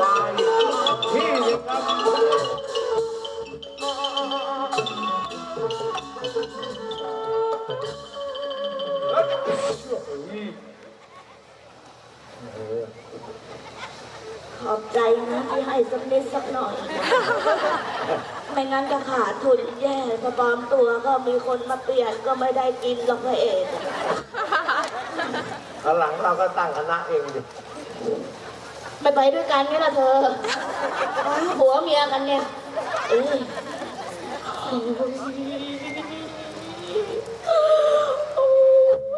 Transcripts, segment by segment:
มาอีกที่หนึงครับขอบใจนะที่ให้สักนิดสักหน่อย ไม่งั้นก็ขาดทุนแย่พอปลอมตัวก็มีคนมาเปลี่ยนก็ไม่ได้กินหรอกพระเอก ข้างหลังเราก็ตั้งคณะเองดิ ไม่ไปด้วยกันนี่ละเธอผัวเมียกันเนี่ยเอ้ยโอ้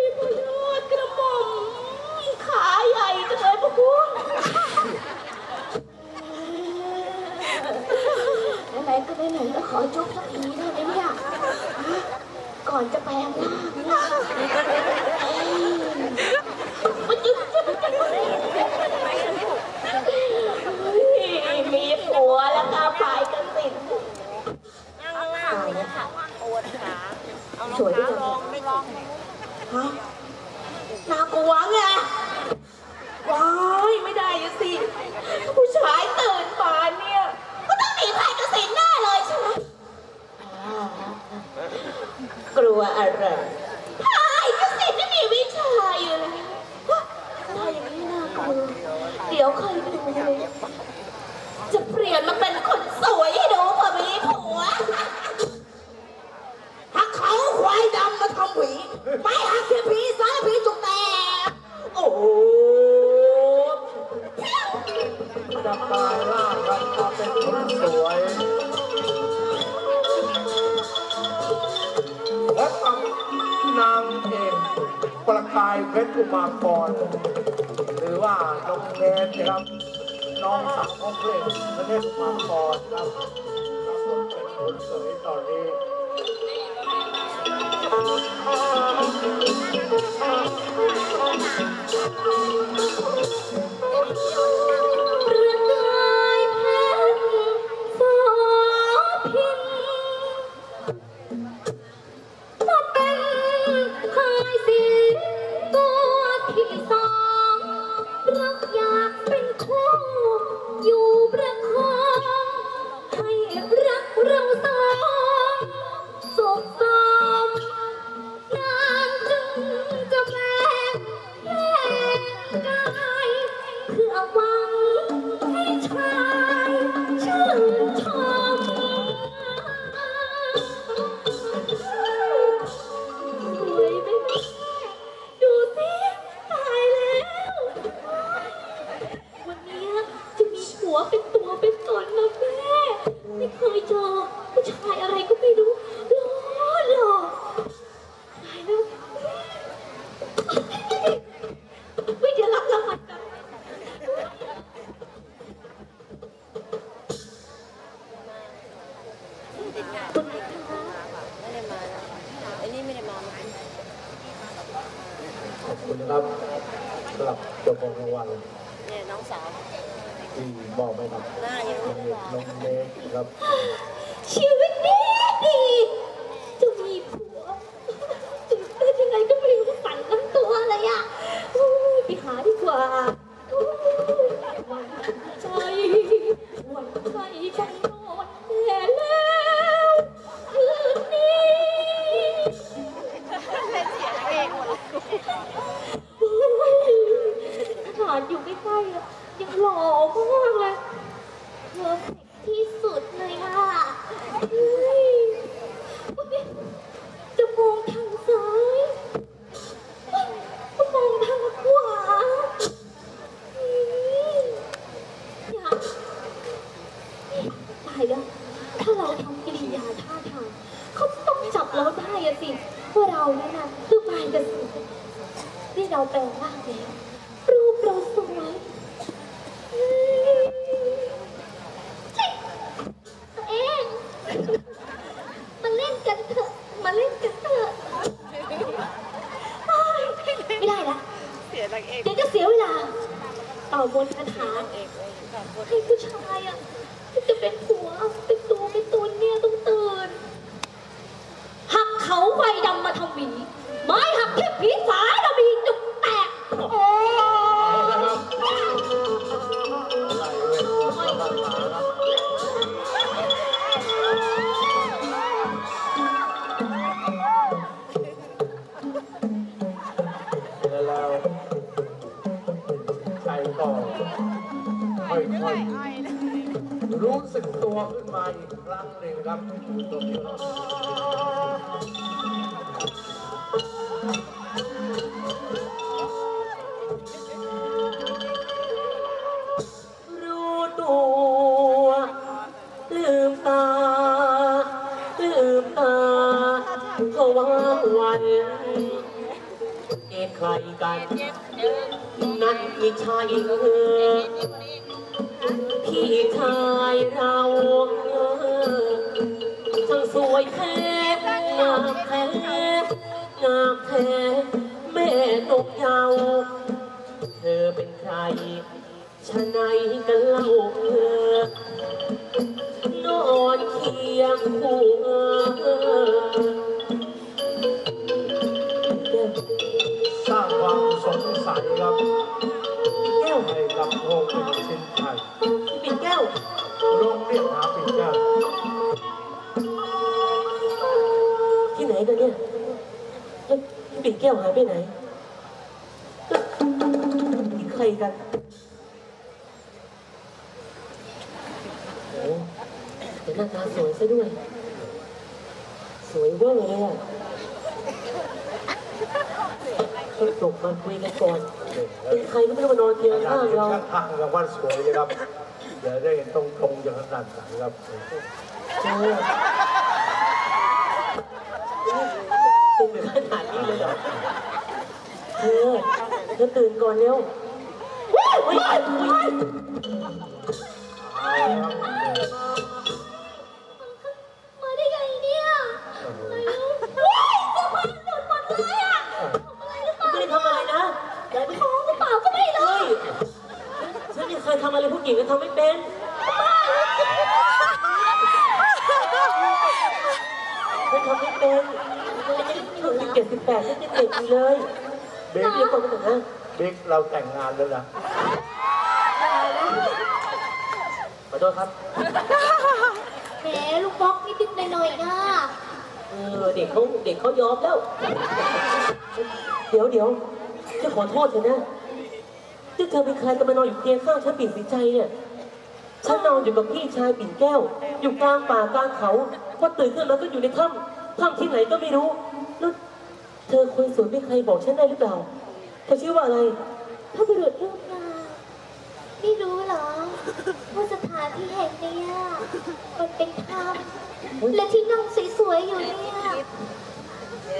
ยพยอดกระหม่อมขาใหญ่จังเลยพวกคุณไหนๆก็ไหนๆก็ขอจุ๊บสักทีได้ไหมเนี่ยฮะก่อนจะแปลงร่างเนี่ยมาจุ๊บจุ๊บจุ๊บ มีผัวแล้วก็พายกันติด นั่งข้างล่างนี่นะคะปวดขาเอารอง สวยด้วยเท้าลองไม่ลองฮะน่ากลัวไงว้ายไม่ได้อะสิ ผู้ชายตื่นมาเนี่ย ก็ต้องหนีพายกระสินแน่เลยใช่ไหมอ่ากลัวอะไรพายกระสินไม่มีวิชาอยู่แล้วถ้าอย่างนี้น่ากลัวเดี๋ยวใครดูเลยจะเปลี่ยนมาเป็นคนสวยให้ดูพอมีผัว ถ้าเขาควาย ดำมาทำหวีไม่หักแค่พีซ้ายพีจุกแตกโอ้โหจะกลายร่ากันมาเป็นคนสวย และกับนางเอกประกายเพชรอุมากรหรือว่าน้องเนนครับน้องสาวของเพลงประเทศอุมากรครับรับบทเป็นคนสวยตอนนี้ ปร ขอบคุณครับสำหรับเจ้าของรางวัลเนี่ยน้องสาวที่มอบให้กับหน้ายังน้องเอกน้องเนนครับ ชีวิตดีดีจะมีผัวตื่นเต้นยังไงก็ไม่รู้สั่นทั้งตัวเลยอะโอ้ยไปหาดีกว่าโอ้ยหวันใจหวันใจฉันาดอยู่ใกล้ๆอะยังหล่อมากเลยเพอร์เฟกที่สุดเลยค่ะเฮ้ยจะมองทางซ้ายจะมองทางขวาเฮ้ยอยากตายแล้วถ้าเราทำกิริยาท่าทางเขาต้องจับเราได้อะสิว่าเราเนี่ยนะคือปานกระสือที่เราแปลงร่างแล้วรูปเราสวยตัวเองมาเล่นกันเถอะ มาเล่นกันเถอะไม่ได้ละ เสียนางเอก เดี๋ยวจะเสียเวลาเป่ามนต์คาถา เอกเลยค่ะปวด ให้ผู้ชายอะที่จะเป็นผัวเป็นตัวเป็นตนเนี่ยต้องตื่น หักเขาไฟดำมาทำหวีไม้หั งามแท้แม่นกเยาวเธอเป็นใครชะไหนกันเล่าเออนอนเคียงคู่เออสร้างความสงสัยครับแก้วให้กับโลกเป็นชิ้นไทยปิ่นแก้วโรงเรียกหาปิ่นแก้วที่ไหนกันเนี่ย แล้วปิ่นแก้วหายไปไหนนี่ใครกันโอ้แต่หน้าตาสวยซะด้วย สวยเวอร์เลยอะต้องตกมาคุยกันก่อน เป็นใครก็ไม่รู้มานอนเคียงอาจารข้างย์เห็นเรา ช่างทางกับว่าสวยเลยครับ เดี๋ยวได้เห็นตรงตรงๆอย่างนั้นไหนครับเออ เป็นขนาดนี้เลยเหรอเธอเธอตื่นก่อนเร็วเฮ้ยเฮ้ยเอาละครับมาได้ไงเนี่ยไม่รู้เฮ้ยเสื้อผ้าหลุดหมดเลยอะทำอะไรหรือเปล่าไม่ได้ทำอะไรนะแต่ไม่ท้องหรือเปล่าก็ไม่รู้ เฮ้ยฉันไม่เคยทำอะไรผู้หญิงก็ทำไม่เป็น ฉันทำไม่เป็นเพิ่งเจ็ดสิบแปดฉันยังเด็กอยู่เลยบิ๊เรียกกก่อนนะบิ๊กเราแต่งงานแล้วนะขอโทษครับ แหมลูกบล็อกนิดๆหน่อยๆนะเออเด็กเขาเด็กเขายอมแล้ว เดี๋ยวเดี๋ยวจะขอโทษเธอนะที่เธอเป็นใครกันมานอนอยู่เคียงข้างฉันปิ่นสีใจเนี่ย ฉันนอนอยู่กับพี่ชายปิ่นแก้ว อยู่กลางป่ากลางเขาพอตื่นขึ้นมาก็อยู่ในถ้ำถ้ำที่ไหนก็ไม่รู้แล้วเธอคนสวยไม่ใครบอกฉันได้หรือเปล่าเธอชื่อว่าอะไรพระบุรุษรูปงามไม่รู้เหรอว่าสถานที่แห่งเนี้ยมันเป็นถ้ำและที่นั่งสวยๆอยู่เนี่ย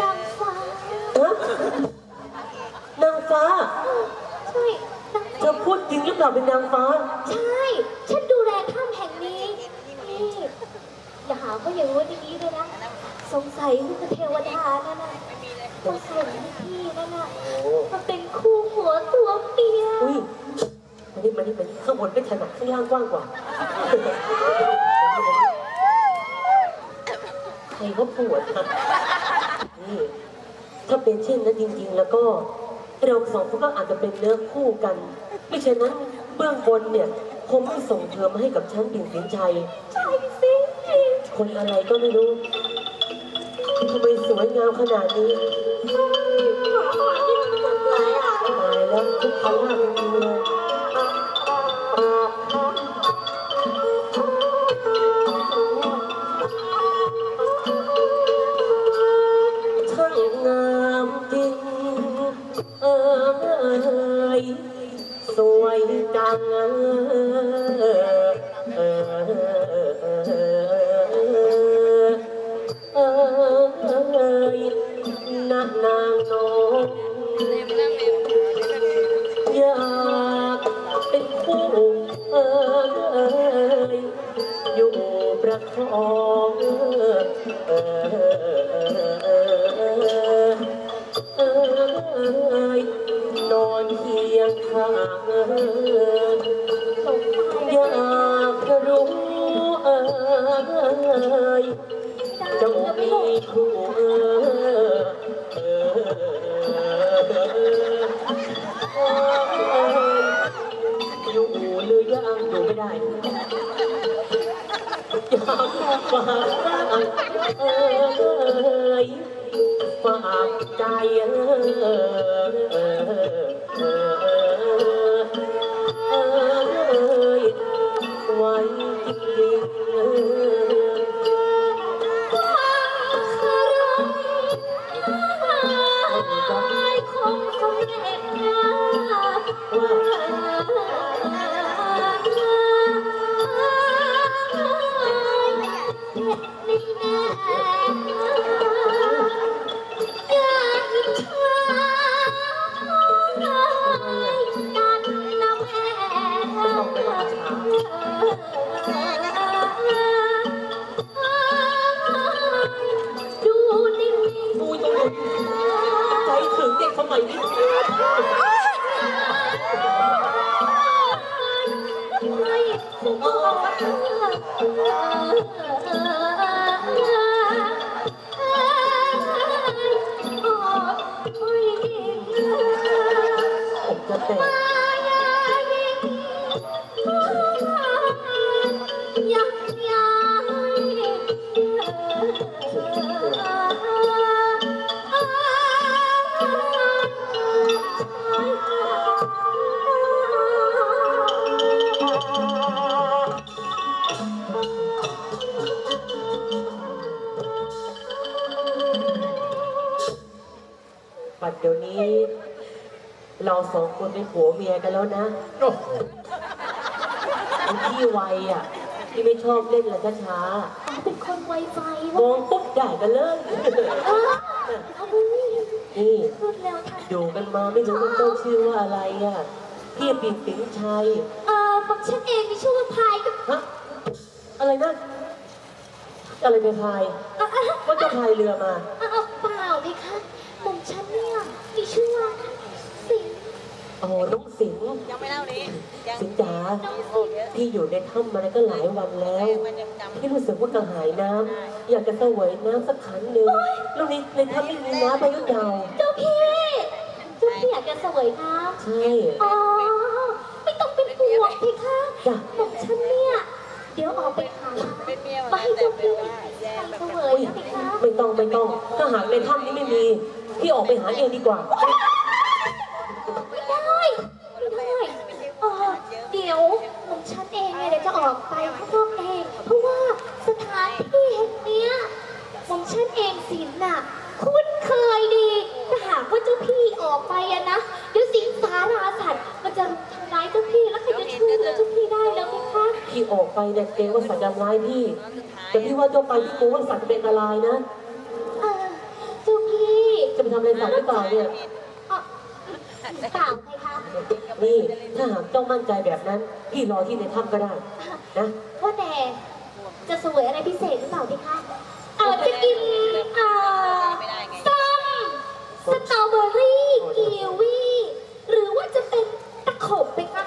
นางฟ้าฮะนางฟ้า ใช่นางเธอพูดจริงหรือเปล่าเป็นนางฟ้า ใช่ ฉันดูแลถ้ำแห่งนี้ นี่ อย่าหาว่าอย่างนู้นอย่างนี้เลยนะ สงสัยลูกเทวดานั่นน่ะต้องส่งให้พี่นั่นน่ะมาเป็นคู่หัวตัวเปียอุ้ยมานี่มานี่มานี่ข้างบนไม่ถนัดข้างล่างกว้างกว่า ใครเขาปวดอะนี่ถ้าเป็นเช่นนั้นจริงๆ แล้วก็เราสองคนก็อาจจะเป็นเนื้อคู่กันไม่เช่นนั้นเบื้องบนเนี่ยคงไม่ส่งเธอมาให้กับฉันปิ่นสินชัย ใช่สิ คนอะไรก็ไม่รู้ทำไมสวยงามขนาดนี้หวานที่สุดเลยอะตายแล้วทุกครั้งหน้าจริงๆเลย ยจะมีคู่เอ้ยอยอยู่หรือยังอยู่ไม่ได้อยากฝากร่างเอ้ยฝากใจเออ quay ดูนิ่งดูตรงนี้ใจถึงเด็กสมัยนี้ไม่ผมบอกโอ้ยผมจะแตก นี้ เราสองคนเป็นผัวเมียกันแล้วนะโอ้โหไอ้ที่ไวอะ ที่ไม่ชอบเล่นอะไรช้าเป็นคนไวไฟๆมวะองปุ๊บได้กันเลยเออเอาบุ้ยนี่รวดเร็วทันอยู่กันมาไม่รู้ว่าต้องชื่อว่าอะไรอะพี่ปิ่นสิงชัยเออผมฉันเองมีชื่อว่าพายกับฮะอะไรนะ อะไรเป็นพายอะอะว่าจะพายเรือมาอะอะเปล่าเลยค่ะผมฉันเนี่ยมีชื่อว่าสิงห์ อ๋อน้องสิงห์ยังไม่เล่านี้ยังสิงห์จ๋าน้องโอ้สิงห์เยอะพี่อยู่ในถ้ำมาแล้วก็หลายวันแล้ว มันยังจำพี่รู้สึกว่ากระหายน้ำอยากจะเสวยน้ำสักขันหนึ่งแล้วในในถ้ำไม่มีน้ำพายุดาวเจ้าพี่เจ้าพี่อยากจะเสวยน้ใช่ำอ๋อ ไม่ต้องเป็นห่วงพี่คะจ้ะผมฉันเนี่ย เดี๋ยวออกไปหาเป็นเมียมาให้แต่เจ้าเป็พี่นว่าแย่ไปแบบเสวอุ้ยยนะพี่คะไม่ต้องไม่ต้อง ถ้าหากในถ้ำนี้ไม่มี พี่ออกไปหาเองดีกว่า ไม่ได้ไม่ได้เออเดี๋ยวผมฉันเองเนี่ยเดี๋ยวจะออกไปข้างนอกเอง เพราะว่าสถานที่แห่งเนี้ยผมฉันเองสินน่ะ คุ้นเคยดีถ้าหากว่าเจ้าพี่ออกไปอะนะเดี๋ยวสิงสาราสัตว์มันจะทำร้ายเจ้าพี่แล้วใครจะช่วยเหลือเจ้าพี่ได้แล้วไหมคะพี่ออกไปเนี่ยเกรงว่าสัตว์จะร้ายพี่ แต่พี่ว่าเจ้าไปพี่กลัวว่าสัตว์จะเป็นอันตรายนะ เออเจ้าพี่ จะไปทำอะไรสัตว์หรือเปล่าเนี่ย เอ่อเปล่าไหมคะ นี่ถ้าหากเจ้ามั่นใจแบบนั้น พี่รอที่ในถ้ำก็ได้นะว่าแต่จะสวยอะไรพิเศษหรือเปล่าพี่คะเออจะกินเอ่อส้มสตรอเบอรี่กีวีหรือว่าจะเป็นตะขบไหมคะ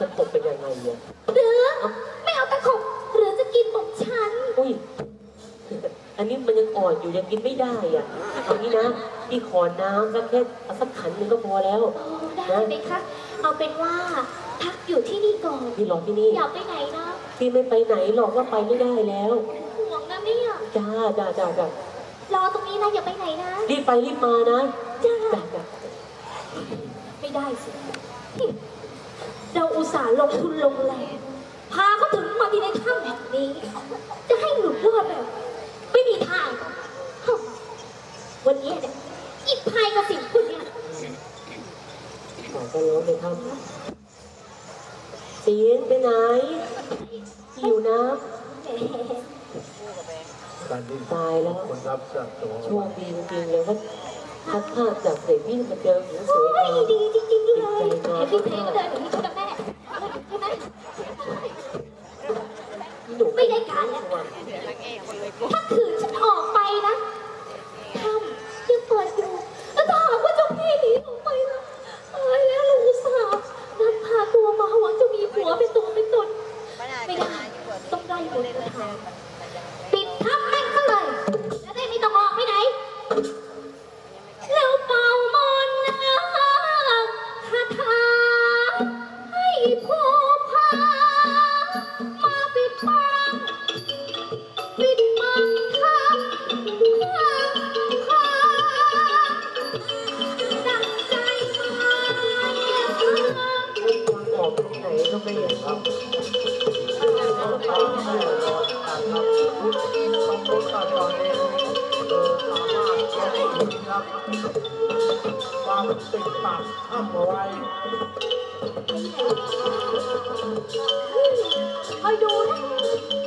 จะตกเป็นยังไงเนี่ยหรือไม่เอาตะขบหรือจะกินของฉันอุ้ย อันนี้มันยังอ่อนอยู่ยังกินไม่ได้อะเอางี้นะพี่ขอน้ำสักแค่เอาสักขันหนึงก็พอแล้ว โอ้ได้ไหมคะ เอาเป็นว่าพักอยู่ที่นี่ก่อน พี่รอที่นี่ อย่าไปไหนนะพี่ไม่ไปไหนหรอกว่าไปไม่ได้แล้วห่วงนะเนี่ยจ้าจ้าจ้าจ้ารอตรงนี้นะอย่าไปไหนนะ รีบไปรีบมานะจ้า จ้าจ้าไม่ได้สิ เราอุตส่าห์ลงทุนลงแรง พาเขาถึงมาที่ในถ้ำแห่งนี้ จะให้หลุดรอดแบบไม่มีทางฮึ่มวันนี้เนี่ยอีกพายกับสิ่งพวกเนี้ยขอก็ร้องเลยครับสีนไปไหนหิวน้แหมการดิ้นำตายแล้ว คนรับจากตัวโชคดีจริงๆเลยว่าพัดภาพจากเสร็จพี่มาเจอหญิงสโอ้วยยงามดีจริงๆเลยเห็นพี่เพลงเดินอย่างนี้กับแม่ใช่ไหมหนูไม่ได้การแล้วถ้าขื ครับไปที่รอการครับต้องรู้ว่ามารถแก้ไขครับความติดปากห้ามเอาไว้คอยดูนะ